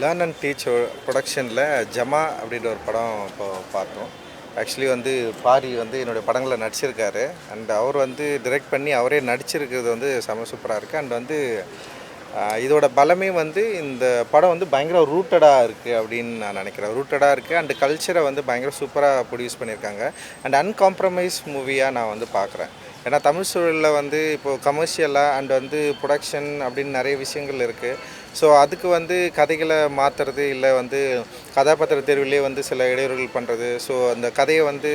Learn and teach ப்ரொடக்ஷனில் ஜமா அப்படின்ற ஒரு படம் இப்போ பார்த்தோம். ஆக்சுவலி வந்து பாரி வந்து என்னுடைய படங்களில் நடிச்சிருக்காரு. அண்ட் அவர் வந்து டிரெக்ட் பண்ணி அவரே நடிச்சிருக்கிறது வந்து செம சூப்பராக இருக்குது அண்ட் வந்து இதோட பலமே வந்து இந்த படம் வந்து பயங்கர ரூட்டடாக இருக்குது அப்படின்னு நான் நினைக்கிறேன். ரூட்டடாக இருக்குது அண்ட் கல்ச்சரை வந்து பயங்கர சூப்பராக ப்ரொடியூஸ் பண்ணியிருக்காங்க. அண்ட் அன்காம்ப்ரமைஸ் மூவியாக நான் வந்து பார்க்குறேன். ஏன்னா தமிழ் சூழலில் வந்து இப்போது கமர்ஷியலாக அண்ட் வந்து ப்ரொடக்ஷன் அப்படின்னு நிறைய விஷயங்கள் இருக்குது ஸோ அதுக்கு வந்து கதைகளை மாற்றுறது இல்லை வந்து கதாபாத்திர தேர்விலே வந்து சில இடையூறுகள் பண்ணுறது ஸோ அந்த கதையை வந்து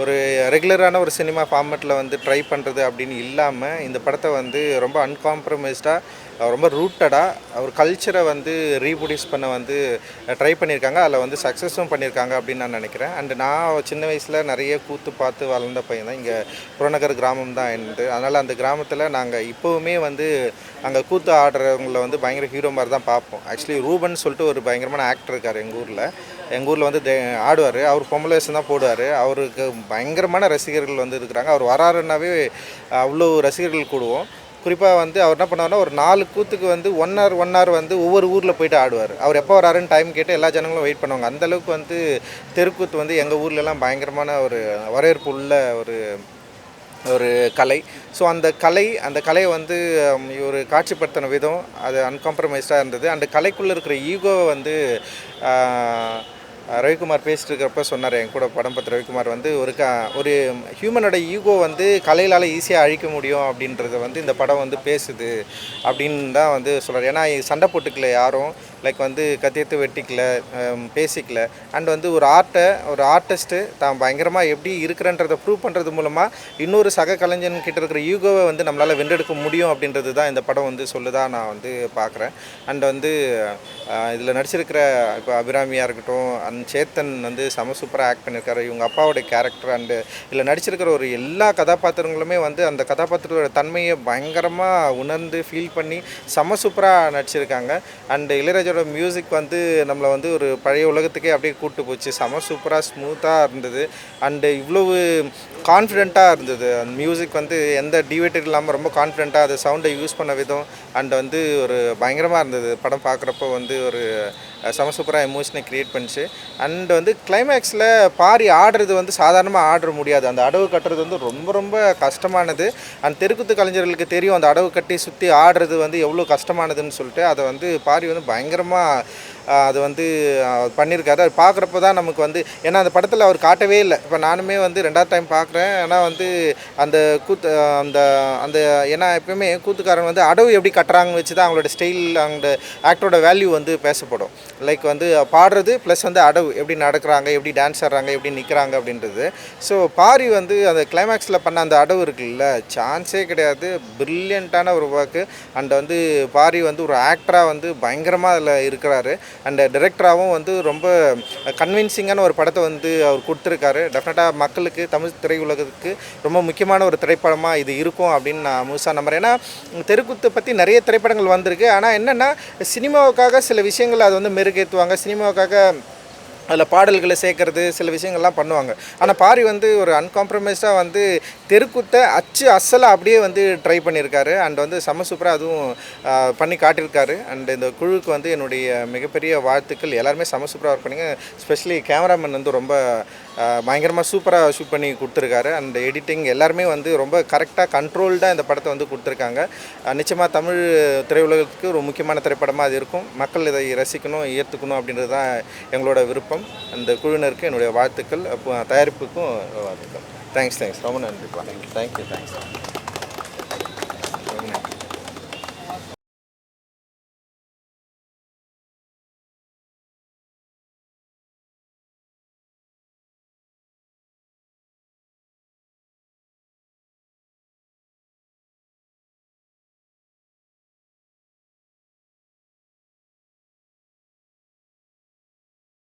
ஒரு ரெகுலரான ஒரு சினிமா ஃபார்மேட்டில் வந்து ட்ரை பண்ணுறது அப்படின்னு இல்லாமல் இந்த படத்தை வந்து ரொம்ப அன்காம்ப்ரமைஸ்டாக ரொம்ப ரூட்டடாக ஒரு கல்ச்சரை வந்து ரீப்ரொடியூஸ் பண்ண வந்து ட்ரை பண்ணியிருக்காங்க. அதில் வந்து சக்ஸஸும் பண்ணியிருக்காங்க அப்படின்னு நான் நினைக்கிறேன். அண்டு நான் சின்ன வயசில் நிறைய கூத்து பார்த்து வளர்ந்த பையன் தான் இங்கே புறநகர் கிராமம் தான் என்று. அதனால் அந்த கிராமத்தில் நாங்கள் இப்போவுமே வந்து அங்கே கூத்து ஆடுறவங்கள வந்து பயங்கர ஹீரோ மாதிரி தான் பார்ப்போம். ஆக்சுவலி ரூபன் சொல்லிட்டு ஒரு பயங்கரமான ஆக்டர் இருக்கார் எங்கள் ஊரில். எங்கள் ஊரில் வந்து ஆடுவார். அவர் பொம்பளை வேஷம் தான் போடுவார். அவருக்கு பயங்கரமான ரசிகர்கள் வந்து இருக்கிறாங்க. அவர் வராருன்னாவே அவ்வளோ ரசிகர்கள் கூடுவோம். குறிப்பாக வந்து அவர் என்ன பண்ணுவார்னா ஒரு நாலு கூத்துக்கு வந்து ஒன் ஹவர் ஒன் ஹவர் வந்து ஒவ்வொரு ஊரில் போயிட்டு ஆடுவார். அவர் எப்போ வராருன்னு டைம் கேட்டு எல்லா ஜனங்களும் வெயிட் பண்ணுவாங்க. அந்தளவுக்கு வந்து தெருக்கூத்து வந்து எங்கள் ஊர்லலாம் பயங்கரமான ஒரு வரவேற்பு உள்ள ஒரு ஒரு கலை. ஸோ அந்த கலை அந்த கலையை வந்து ஒரு காட்சிப்படுத்தின விதம் அது அன்காம்ப்ரமைஸ்டாக இருந்தது. அந்த கலைக்குள்ளே இருக்கிற ஈகோவை வந்து ரவிக்குமார் பேசிட்டு இருக்கிறப்ப சொன்னார் என் கூட படம் பார்த்த ரவிக்குமார் வந்து ஒரு க ஒரு ஹியூமனோட ஈகோ வந்து கலையிலால் ஈஸியாக அழிக்க முடியும் அப்படின்றத வந்து இந்த படம் வந்து பேசுது அப்படின்னு தான் வந்து சொல்கிறார் ஏன்னா சண்டை போட்டுக்கல யாரும் லைக் வந்து கத்தியத்து வெட்டிக்கல பேசிக்கல. அண்ட் வந்து ஒரு ஆர்ட்டை ஒரு ஆர்டிஸ்ட்டு தான் பயங்கரமாக எப்படி இருக்கிறன்றதை ப்ரூவ் பண்ணுறது மூலமாக இன்னொரு சக கலைஞன் கிட்ட இருக்கிற ஈகோவை வந்து நம்மளால் வென்றெடுக்க முடியும் அப்படின்றது தான் இந்த படம் வந்து சொல்லுதா நான் வந்து பார்க்குறேன். அண்ட் வந்து இதில் நடிச்சிருக்கிற இப்போ அபிராமியாக இருக்கட்டும் அந்த சேத்தன் வந்து செம சூப்பராக ஆக்ட் பண்ணியிருக்காரு. இவங்க அப்பாவோடைய கேரக்டர் அண்டு இதில் நடிச்சிருக்கிற ஒரு எல்லா கதாபாத்திரங்களுமே வந்து அந்த கதாபாத்திரத்தோட தன்மையை பயங்கரமாக உணர்ந்து ஃபீல் பண்ணி செம சூப்பராக நடிச்சிருக்காங்க. அண்டு இளையராஜோட மியூசிக் வந்து நம்மளை வந்து ஒரு பழைய உலகத்துக்கே அப்படியே கூட்டு போச்சு. செம சூப்பராக ஸ்மூத்தாக இருந்தது. அண்டு இவ்வளவு கான்ஃபிடெண்ட்டாக இருந்தது. அந்த மியூசிக் வந்து எந்த டிவேட்டட் இல்லாமல் ரொம்ப கான்ஃபிடெண்ட்டாக அது சவுண்டை யூஸ் பண்ண விதம் அண்ட் வந்து ஒரு பயங்கரமாக இருந்தது. படம் பார்க்குறப்போ வந்து ஒரு செம சூப்பராக எமோஷனை க்ரியேட் பண்ணிச்சு. அண்ட் வந்து கிளைமேக்ஸில் பாரி ஆடுறது வந்து சாதாரணமாக ஆட முடியாது. அந்த அடவு கட்டுறது வந்து ரொம்ப ரொம்ப கஷ்டமானது. அண்ட் தெருக்குத்து கலைஞர்களுக்கு தெரியும் அந்த அடவு கட்டி சுற்றி ஆடுறது வந்து எவ்வளோ கஷ்டமானதுன்னு சொல்லிட்டு அதை வந்து பாரி வந்து பயங்கரமாக அது வந்து பண்ணியிருக்காரு. அது பார்க்குறப்ப தான் நமக்கு வந்து ஏன்னா அந்த படத்தில் அவர் காட்டவே இல்லை. இப்போ நானுமே வந்து ரெண்டாவது டைம் பார்க்குறேன். ஏன்னா வந்து அந்த கூத்து அந்த அந்த ஏன்னா எப்பயுமே கூத்துக்காரன் வந்து அடவு எப்படி கட்டுறாங்கன்னு வச்சு தான் அவங்களோட ஸ்டைல் அந்த ஆக்டரோட வேல்யூ வந்து பேசப்படும். லைக் வந்து பாடுறது ப்ளஸ் வந்து அடவு. எப்படி நடக்கிறாங்க எப்படி டான்ஸ் ஆடுறாங்க எப்படி நிற்கிறாங்க அப்படின்றது. ஸோ பாரி வந்து அந்த கிளைமேக்ஸில் பண்ண அந்த அடவு இருக்குல்ல சான்ஸே கிடையாது. ப்ரில்லியண்ட்டான ஒரு ஒர்க்கு அண்ட் வந்து பாரி வந்து ஒரு ஆக்டராக வந்து பயங்கரமாக அதில் இருக்கிறாரு. அண்ட் டிரெக்டராகவும் வந்து ரொம்ப கன்வின்சிங்கான ஒரு படத்தை வந்து அவர் கொடுத்துருக்காரு. டெஃபினட்டாக மக்களுக்கு தமிழ் திரையுலகத்துக்கு ரொம்ப முக்கியமான ஒரு திரைப்படமாக இது இருக்கும் அப்படின்னு நான் முழுசாக நம்புகிறேன் ஏன்னா தெருக்குத்து பற்றி நிறைய திரைப்படங்கள் வந்திருக்கு. ஆனால் என்னென்னா சினிமாவுக்காக சில விஷயங்கள் அது வந்து மெருகேற்றுவாங்க சினிமாவுக்காக அதில் பாடல்களை சேர்க்கறது சில விஷயங்கள்லாம் பண்ணுவாங்க ஆனால் பாரி வந்து ஒரு அன்காம்ப்ரமைஸ்டாக வந்து தெருக்குத்தை அச்சு அசலாக அப்படியே வந்து ட்ரை பண்ணியிருக்காரு அண்ட் வந்து செம சூப்பராக அதுவும் பண்ணி காட்டியிருக்காரு அண்ட் இந்த குழுவுக்கு வந்து என்னுடைய மிகப்பெரிய வாழ்த்துக்கள் எல்லாருமே செம சூப்பராக ஒர்க் பண்ணிங்க ஸ்பெஷலி கேமராமேன் வந்து ரொம்ப பயங்கரமாக சூப்பராக ஷூட் பண்ணி கொடுத்துருக்காரு. அண்ட் எடிட்டிங் எல்லாருமே வந்து ரொம்ப கரெக்டாக கண்ட்ரோல்டாக இந்த படத்தை வந்து கொடுத்துருக்காங்க. நிச்சயமாக தமிழ் திரையுலகத்துக்கு ஒரு முக்கியமான திரைப்படமாக அது இருக்கும். மக்கள் இதை ரசிக்கணும் ஏற்றுக்கணும் அப்படின்றது தான் எங்களோட விருப்பம். அந்த குழுவினருக்கு என்னுடைய வாழ்த்துக்கள் அப்போ தயாரிப்புக்கும் வாழ்த்துக்கள். தேங்க்ஸ் தேங்க்ஸ் ரொம்ப நன்றிப்பா தேங்க்யூ தேங்க்ஸ்